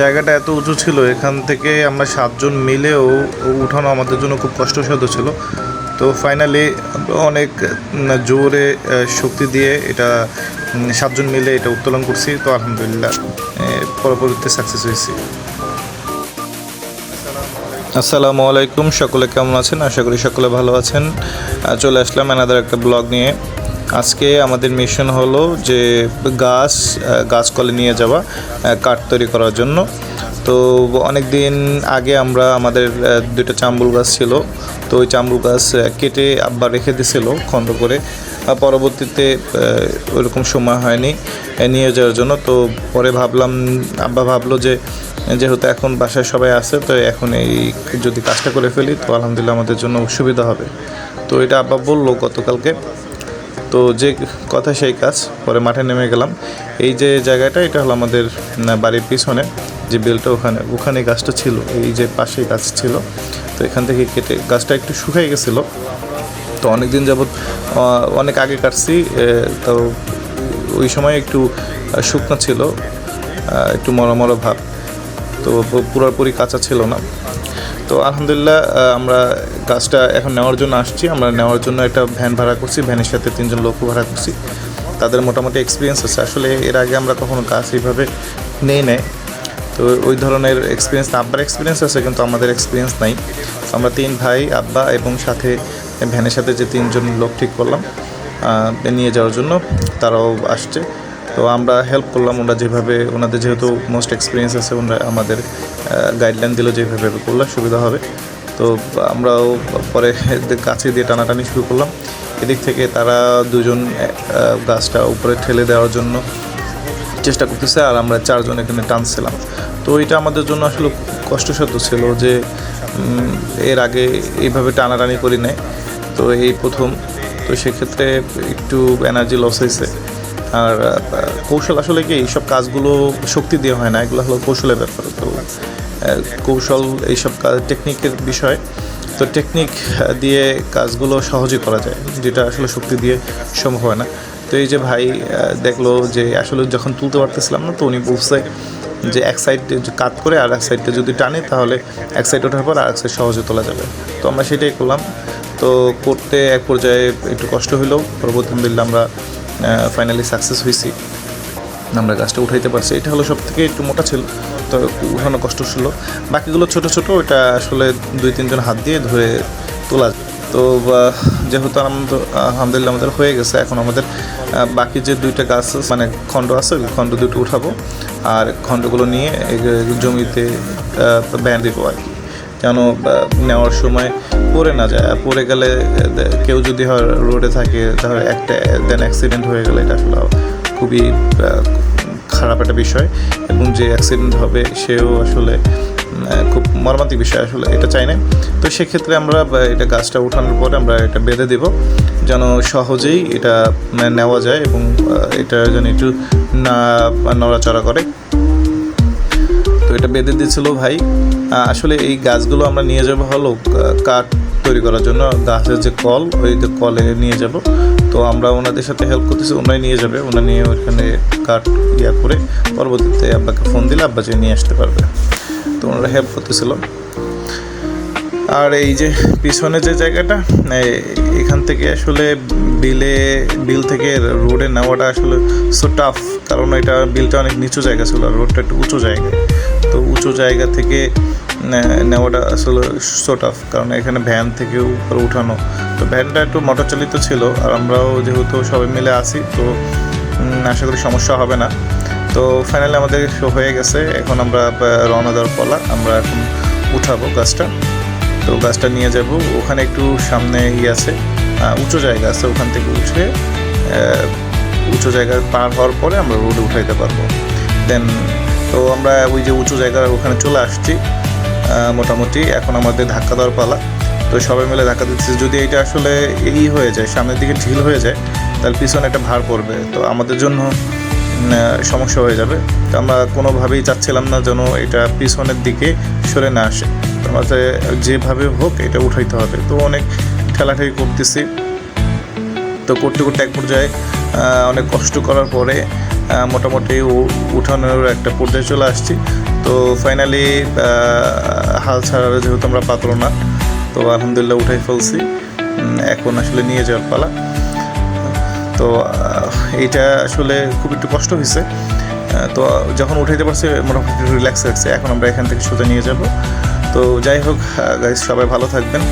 জায়গাটা এত উঁচু ছিল, এখান থেকে আমরা সাতজন মিলেও উঠানো আমাদের জন্য খুব কষ্টসাধ্য ছিল। তো ফাইনালি অনেক জোরে শক্তি দিয়ে এটা সাতজন মিলে এটা উত্তোলন করছি। তো আলহামদুলিল্লাহ পরবর্তীতে সাকসেস হয়েছি। আসসালামু আলাইকুম, সকলে কেমন আছেন? আশা করি সকলে ভালো আছেন। চলে আসলাম এনাদের একটা ব্লগ নিয়ে। আজকে আমাদের মিশন হলো যে গাছ গাছ কলে নিয়ে যাওয়া কাঠ তৈরি করার জন্য। তো অনেক দিন আগে আমরা আমাদের দুইটা চাম্বুল গাছ ছিল। তো ওই চাম্বুল গাছ কেটে আব্বা রেখে দিছিল খণ্ড করে। পরবর্তীতে আহ, ওইরকম সময় হয়নি নিয়ে যাওয়ার জন্য। তো পরে ভাবলাম আব্বা ভাবলো যে যেহেতু এখন বাসায় সবাই আছে তো এখন এই যদি কাজটা করে ফেলি তো আলহামদুলিল্লাহ আমাদের জন্য সুবিধা হবে। তো এটা আব্বা বলল গতকালকে। তো যে কথা সেই কাজ, পরে মাঠে নেমে গেলাম। এই যে জায়গাটা, এটা হলো আমাদের বাড়ির পিছনে যে বেলটা ওখানে ওখানে গাছটা ছিল, এই যে পাশে গাছ ছিল। তো এখান থেকে কেটে গাছটা একটু শুকিয়ে গেছিল। তো অনেক দিন যাবৎ অনেক আগে কাটছি তো ওই সময় একটু শুকনো ছিল একটু মরো মরো ভাব। তো পুরোপুরি কাঁচা ছিল না। তো আলহামদুলিল্লাহ আমরা গাছটা এখন নেওয়ার জন্য আসছি। আমরা নেওয়ার জন্য একটা ভ্যান ভাড়া করছি। ভ্যানের সাথে তিনজন লোক ভাড়া করছি। তাদের মোটামুটি এক্সপিরিয়েন্স আছে। আসলে এর আগে আমরা কখনো গাছ এইভাবে নেই নেয় তো ওই ধরনের এক্সপিরিয়েন্স আব্বার এক্সপিরিয়েন্স আছে, কিন্তু আমাদের এক্সপিরিয়েন্স নাই। আমরা তিন ভাই, আব্বা এবং সাথে ভ্যানের সাথে যে তিনজন লোক ঠিক করলাম নিয়ে যাওয়ার জন্য, তারাও আসছে। তো আমরা হেল্প করলাম ওনারা যেভাবে, ওনাদের যেহেতু মোস্ট এক্সপিরিয়েন্স আছে, ওনারা আমাদের গাইডলাইন দিল যেভাবে করলে সুবিধা হবে। তো আমরাও পরে কাছে দিয়ে টানাটানি শুরু করলাম। এদিক থেকে তারা দুজন গাছটা উপরে ঠেলে দেওয়ার জন্য চেষ্টা করতেছে আর আমরা চারজন এখানে টানছিলাম। তো এটা আমাদের জন্য আসলে কষ্টসাধ্য ছিল যে এর আগে এইভাবে টানাটানি করি নাই। তো এই প্রথম, তো সেক্ষেত্রে একটু এনার্জি লস হয়েছে। আর কৌশল আসলে কি এইসব কাজগুলো শক্তি দিয়ে হয় না? এগুলো হলো কৌশলের ব্যাপার তো কৌশল এইসব কাজ টেকনিকের বিষয়। তো টেকনিক দিয়ে কাজগুলো সহজে করা যায়, যেটা আসলে শক্তি দিয়ে সম্ভব হয় না। তো এই যে ভাই দেখল যে আসলে যখন তুলতে পারতেছিলাম না, তো উনি বলছে যে এক সাইড কাট করে আর এক সাইডটা যদি টানে, তাহলে এক সাইড ওঠার পর আর এক সাইড সহজে তোলা যাবে। তো আমরা সেটাই করলাম। তো করতে এক পর্যায়ে একটু কষ্ট হলেও পরবর্তী আমরা ফাইনালি সাকসেস হয়েছি। আমরা গাছটা উঠাইতে পারছি। এটা হলো সব থেকে একটু মোটা ছিল, তো উঠানো কষ্ট ছিল। বাকিগুলো ছোট ছোট, ওটা আসলে দুই, তিনজন হাত দিয়ে ধরে তোলা। তো যেহেতু আলহামদুলিল্লাহ আমাদের হয়ে গেছে, এখন আমাদের বাকি যে দুইটা গাছ মানে খণ্ড আছে, ওই খণ্ড দুটো উঠাবো। আর খণ্ডগুলো নিয়ে জমিতে ব্যান্ড দিব আর কি। যেন নেওয়ার সময় পড়ে না যায়? আর পড়ে গেলে কেউ যদি হয় রোডে থাকে তাহলে একটা দেন অ্যাক্সিডেন্ট হয়ে গেলে এটা আসলে খুবই খারাপ একটা বিষয়। এবং যে অ্যাক্সিডেন্ট হবে সেও আসলে খুব মর্মান্তিক বিষয় আসলে এটা চাই না। তো সেক্ষেত্রে আমরা এটা গাছটা উঠানোর পরে আমরা এটা বেঁধে দেব যেন সহজেই এটা মানে, নেওয়া যায় এবং এটা যেন একটু না নড়াচড়া করে। এটা বেঁধে দিয়েছিল ভাই। আসলে এই গাছগুলো আমরা নিয়ে যাব হলো কাঠ তৈরি করার জন্য। গাছের যে কল, ওই যে কলে নিয়ে যাব। তো আমরা ওনাদের সাথে হেল্প করতেছি, ওনাই নিয়ে যাবে। ওনারা নিয়ে ওইখানে কাঠ ইয়া করে পরবর্তীতে আব্বাকে ফোন দিলে আব্বা যে নিয়ে আসতে পারবে। তো ওনারা হেল্প করতেছিল। আর এই যে পিছনে যে জায়গাটা এখান থেকে আসলে বিলে, বিল থেকে রোডে নেওয়াটা আসলে সো টাফ কারণ এটা বিলটা অনেক নিচু জায়গা ছিল, আর রোডটা একটু উঁচু জায়গা। তো উঁচু জায়গা থেকে নেওয়াটা আসলে সো টাফ কারণ এখানে ভ্যান থেকে উপরে উঠানো। তো ভ্যানটা একটু মোটর চালিত ছিল, আর আমরাও যেহেতু সবাই মিলে আছি, তো আশা করি সমস্যা হবে না। তো ফাইনালি আমাদের শো হয়ে গেছে, এখন আমরা রওনা দেওয়ার পলা, আমরা এখন উঠাবো গাছটা। তো গাছটা নিয়ে যাব, ওখানে একটু সামনে ইয়ে আছে উঁচু জায়গা আছে ওখান থেকে উঠে উঁচু জায়গা পার হওয়ার পরে আমরা রোডে উঠাইতে পারব। দেন তো আমরা ওই যে উঁচু জায়গার ওখানে চলে আসছি মোটামুটি। এখন আমাদের ধাক্কা দেওয়ার পালা। তো সবাই মিলে ধাক্কা দিচ্ছি। যদি এটা আসলে এই হয়ে যায়, সামনের দিকে ঢিল হয়ে যায়, তাহলে পিছনে একটা ভার পড়বে। তো আমাদের জন্য সমস্যা হয়ে যাবে। তো আমরা কোনোভাবেই চাচ্ছিলাম না যেন এটা পিছনের দিকে সরে না আসে। আমাদের যেভাবে হোক এটা উঠাইতে হবে। তো অনেক ঠেলাঠেলি করতেছি। তো করতে করতে এক পর্যায়ে অনেক কষ্ট করার পরে মোটামুটি উঠানোর একটা পর্যায়ে চলে আসছি। তো ফাইনালি হাল ছাড়ার যেহেতু আমরা পাতলো না, তো আলহামদুলিল্লাহ উঠাই ফেলছি। এখন আসলে নিয়ে যাওয়ার পালা। তো এইটা আসলে খুব একটু কষ্ট হয়েছে তো যখন উঠাইতে পারছে, মোটামুটি রিল্যাক্স হয়েছে এখন আমরা এখান থেকে সোজা নিয়ে যাব। তো যাই হোক গাইজ সবাই ভালো থাকবেন।